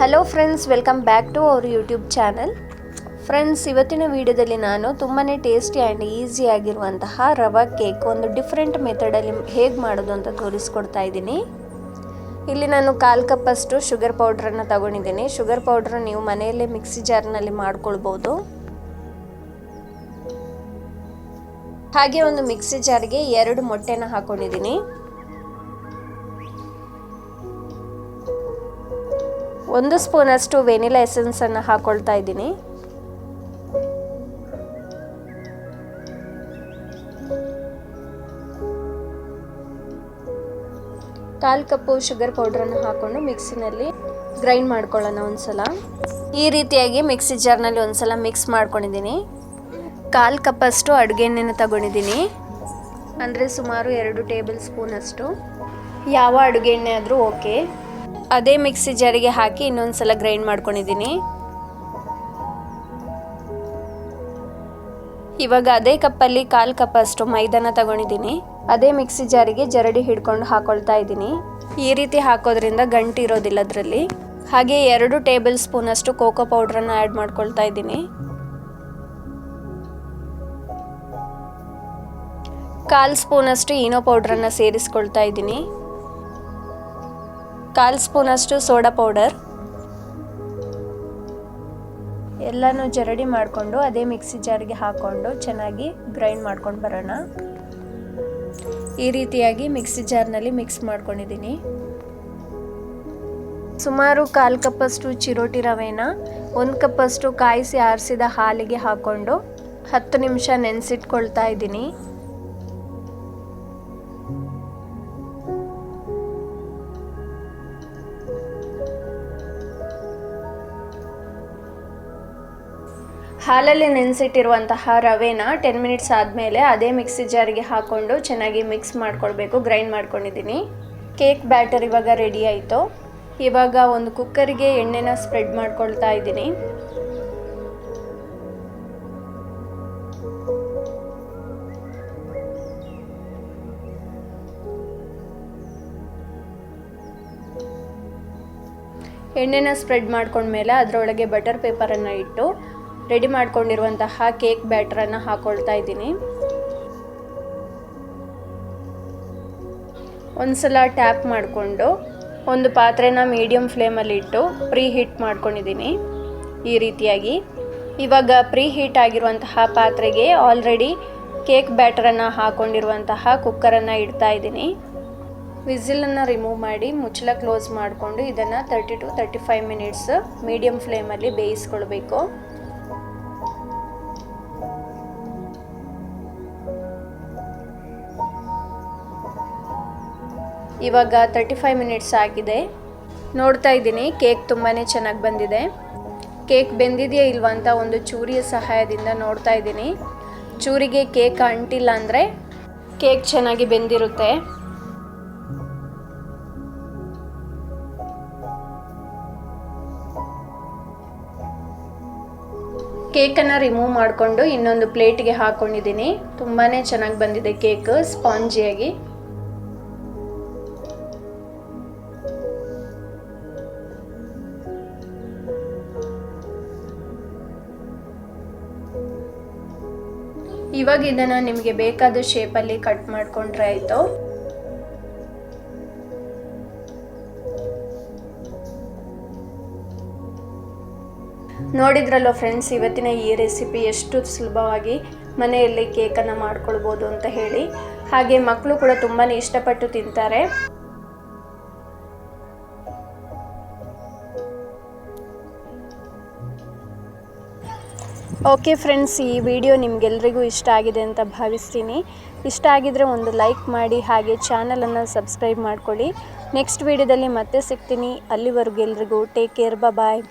Hello friends welcome back to our YouTube channel friends ಇವತ್ತಿನ ವಿಡಿಯೋದಲ್ಲಿ ನಾನು ತುಂಬಾ ಟೇಸ್ಟಿ ಆ್ಯಂಡ್ ಈಸಿ ಆಗಿರುವಂತಹ ರವಾ ಕೇಕ್ ಒಂದು ಡಿಫ್ರೆಂಟ್ ಮೆಥಡಲ್ಲಿ ಹೇಗೆ ಮಾಡೋದು ಅಂತ ತೋರಿಸ್ಕೊಡ್ತಾ ಇದ್ದೀನಿ. ಇಲ್ಲಿ ನಾನು ಕಾಲು ಕಪ್ಪಷ್ಟು ಶುಗರ್ ಪೌಡ್ರನ್ನು ತಗೊಂಡಿದ್ದೀನಿ. ಶುಗರ್ ಪೌಡ್ರ್ ನೀವು ಮನೆಯಲ್ಲೇ ಮಿಕ್ಸಿ ಜಾರ್ನಲ್ಲಿ ಮಾಡ್ಕೊಳ್ಬೋದು. ಹಾಗೆ ಒಂದು ಮಿಕ್ಸಿ ಜಾರ್ಗೆ ಎರಡು ಮೊಟ್ಟೆನ ಹಾಕೊಂಡಿದ್ದೀನಿ. ಒಂದು ಸ್ಪೂನಷ್ಟು ವೆನಿಲಾ ಎಸೆನ್ಸನ್ನು ಹಾಕೊಳ್ತಾ ಇದ್ದೀನಿ. ಕಾಲು ಕಪ್ಪು ಶುಗರ್ ಪೌಡ್ರನ್ನು ಹಾಕೊಂಡು ಮಿಕ್ಸಿನಲ್ಲಿ ಗ್ರೈಂಡ್ ಮಾಡ್ಕೊಳ್ಳೋಣ ಒಂದ್ಸಲ. ಈ ರೀತಿಯಾಗಿ ಮಿಕ್ಸಿ ಜಾರ್ನಲ್ಲಿ ಒಂದ್ಸಲ ಮಿಕ್ಸ್ ಮಾಡ್ಕೊಂಡಿದ್ದೀನಿ. ಕಾಲು ಕಪ್ಪಷ್ಟು ಅಡುಗೆ ಎಣ್ಣೆನ ತಗೊಂಡಿದ್ದೀನಿ. ಅಂದರೆ ಸುಮಾರು ಎರಡು ಟೇಬಲ್ ಸ್ಪೂನಷ್ಟು ಯಾವ ಅಡುಗೆ ಎಣ್ಣೆ ಆದರೂ ಓಕೆ ಅದೇ ಮಿಕ್ಸಿ ಜಾರಿಗೆ ಹಾಕಿ ಇನ್ನೊಂದು ಸಲ ಗ್ರೈಂಡ್ ಮಾಡ್ಕೊಂಡಿದ್ದೀನಿ. ಇವಾಗ ಅದೇ ಕಪ್ಪಲ್ಲಿ ಕಾಲು ಕಪ್ ಅಷ್ಟು ಮೈದಾನ ತಗೊಂಡಿದ್ದೀನಿ. ಅದೇ ಮಿಕ್ಸಿ ಜಾರಿಗೆ ಜರಡಿ ಹಿಡ್ಕೊಂಡು ಹಾಕೊಳ್ತಾ ಇದ್ದೀನಿ. ಈ ರೀತಿ ಹಾಕೋದ್ರಿಂದ ಗಂಟು ಇರೋದಿಲ್ಲ ಅದರಲ್ಲಿ. ಹಾಗೆ ಎರಡು ಟೇಬಲ್ ಸ್ಪೂನ್ ಅಷ್ಟು ಕೋಕೋ ಪೌಡ್ರನ್ನು ಆ್ಯಡ್ ಮಾಡ್ಕೊಳ್ತಾ ಇದ್ದೀನಿ. ಕಾಲು ಸ್ಪೂನಷ್ಟು ಈನೋ ಪೌಡ್ರನ್ನು ಸೇರಿಸ್ಕೊಳ್ತಾ ಇದ್ದೀನಿ. ಕಾಲು ಸ್ಪೂನಷ್ಟು ಸೋಡಾ ಪೌಡರ್. ಎಲ್ಲನೂ ಜರಡಿ ಮಾಡಿಕೊಂಡು ಅದೇ ಮಿಕ್ಸಿ ಜಾರ್ಗೆ ಹಾಕ್ಕೊಂಡು ಚೆನ್ನಾಗಿ ಗ್ರೈಂಡ್ ಮಾಡ್ಕೊಂಡು ಬರೋಣ. ಈ ರೀತಿಯಾಗಿ ಮಿಕ್ಸಿ ಜಾರ್ನಲ್ಲಿ ಮಿಕ್ಸ್ ಮಾಡ್ಕೊಂಡಿದ್ದೀನಿ. ಸುಮಾರು ಕಾಲು ಕಪ್ಪಷ್ಟು ಚಿರೋಟಿ ರವೆನ ಒಂದು ಕಪ್ಪಷ್ಟು ಕಾಯಿಸಿ ಆರಿಸಿದ ಹಾಲಿಗೆ ಹಾಕ್ಕೊಂಡು ಹತ್ತು ನಿಮಿಷ ನೆನೆಸಿಟ್ಕೊಳ್ತಾ ಇದ್ದೀನಿ. ಹಾಲಲ್ಲಿ ನೆನೆಸಿಟ್ಟಿರುವಂತಹ ರವೆನ ಟೆನ್ ಮಿನಿಟ್ಸ್ ಆದಮೇಲೆ ಅದೇ ಮಿಕ್ಸಿ ಜಾರಿಗೆ ಹಾಕ್ಕೊಂಡು ಚೆನ್ನಾಗಿ ಮಿಕ್ಸ್ ಮಾಡ್ಕೊಳ್ಬೇಕು ಗ್ರೈಂಡ್ ಮಾಡ್ಕೊಂಡಿದ್ದೀನಿ. ಕೇಕ್ ಬ್ಯಾಟರ್ ಇವಾಗ ರೆಡಿ ಆಯಿತು. ಇವಾಗ ಒಂದು ಕುಕ್ಕರಿಗೆ ಎಣ್ಣೆನ ಸ್ಪ್ರೆಡ್ ಮಾಡ್ಕೊಳ್ತಾ ಇದ್ದೀನಿ. ಎಣ್ಣೆನ ಸ್ಪ್ರೆಡ್ ಮಾಡ್ಕೊಂಡ್ಮೇಲೆ ಅದರೊಳಗೆ ಬಟರ್ ಪೇಪರನ್ನು ಇಟ್ಟು ರೆಡಿ ಮಾಡ್ಕೊಂಡಿರುವಂತಹ ಕೇಕ್ ಬ್ಯಾಟ್ರನ್ನು ಹಾಕ್ಕೊಳ್ತಾ ಇದ್ದೀನಿ. ಒಂದ್ಸಲ ಟ್ಯಾಪ್ ಮಾಡಿಕೊಂಡು ಒಂದು ಪಾತ್ರೆನ ಮೀಡಿಯಮ್ ಫ್ಲೇಮಲ್ಲಿ ಇಟ್ಟು ಪ್ರೀ ಹೀಟ್ ಮಾಡ್ಕೊಂಡಿದ್ದೀನಿ ಈ ರೀತಿಯಾಗಿ. ಇವಾಗ ಪ್ರೀ ಹೀಟ್ ಆಗಿರುವಂತಹ ಪಾತ್ರೆಗೆ ಆಲ್ರೆಡಿ ಕೇಕ್ ಬ್ಯಾಟರನ್ನು ಹಾಕ್ಕೊಂಡಿರುವಂತಹ ಕುಕ್ಕರನ್ನು ಇಡ್ತಾ ಇದ್ದೀನಿ. ವಿಸಿಲನ್ನು ರಿಮೂವ್ ಮಾಡಿ ಮುಚ್ಚಳ ಕ್ಲೋಸ್ ಮಾಡಿಕೊಂಡು ಇದನ್ನು thirty to thirty five minutes medium ಫ್ಲೇಮಲ್ಲಿ ಬೇಯಿಸ್ಕೊಳ್ಬೇಕು. ಇವಾಗ ತರ್ಟಿ ಫೈವ್ ಮಿನಿಟ್ಸ್ ಆಗಿದೆ. ನೋಡ್ತಾ ಇದ್ದೀನಿ, ಕೇಕ್ ತುಂಬಾ ಚೆನ್ನಾಗಿ ಬಂದಿದೆ. ಕೇಕ್ ಬೆಂದಿದೆಯಾ ಇಲ್ವಾ ಅಂತ ಒಂದು ಚೂರಿಯ ಸಹಾಯದಿಂದ ನೋಡ್ತಾ ಇದ್ದೀನಿ. ಚೂರಿಗೆ ಕೇಕ್ ಅಂಟಿಲ್ಲ ಅಂದರೆ ಕೇಕ್ ಚೆನ್ನಾಗಿ ಬೆಂದಿರುತ್ತೆ. ಕೇಕನ್ನು ರಿಮೂವ್ ಮಾಡಿಕೊಂಡು ಇನ್ನೊಂದು ಪ್ಲೇಟ್ಗೆ ಹಾಕ್ಕೊಂಡಿದ್ದೀನಿ ತುಂಬಾ ಚೆನ್ನಾಗಿ ಬಂದಿದೆ ಕೇಕ್ ಸ್ಪಾಂಜಿಯಾಗಿ. ಇವಾಗ ಇದನ್ನು ನಿಮಗೆ ಬೇಕಾದ ಶೇಪಲ್ಲಿ ಕಟ್ ಮಾಡಿಕೊಂಡ್ರೆ ಆಯಿತು. ನೋಡಿದ್ರಲ್ಲೋ ಫ್ರೆಂಡ್ಸ್ ಇವತ್ತಿನ ಈ ರೆಸಿಪಿ ಎಷ್ಟು ಸುಲಭವಾಗಿ ಮನೆಯಲ್ಲಿ ಕೇಕನ್ನು ಮಾಡ್ಕೊಳ್ಬೋದು ಅಂತ ಹೇಳಿ. ಹಾಗೆ ಮಕ್ಕಳು ಕೂಡ ತುಂಬಾ ಇಷ್ಟಪಟ್ಟು ತಿಂತಾರೆ. ಓಕೆ ಫ್ರೆಂಡ್ಸ್ ಈ ವಿಡಿಯೋ ನಿಮಗೆಲ್ಲರಿಗೂ ಇಷ್ಟ ಆಗಿದೆ ಅಂತ ಭಾವಿಸ್ತೀನಿ. ಇಷ್ಟ ಆಗಿದರೆ ಒಂದು ಲೈಕ್ ಮಾಡಿ, ಹಾಗೆ ಚಾನಲನ್ನು ಸಬ್ಸ್ಕ್ರೈಬ್ ಮಾಡ್ಕೊಳ್ಳಿ. ನೆಕ್ಸ್ಟ್ ವಿಡಿಯೋದಲ್ಲಿ ಮತ್ತೆ ಸಿಗ್ತೀನಿ. ಅಲ್ಲಿವರೆಗೂ ಎಲ್ರಿಗೂ ಟೇಕ್ ಕೇರ್ ಬಾಯ್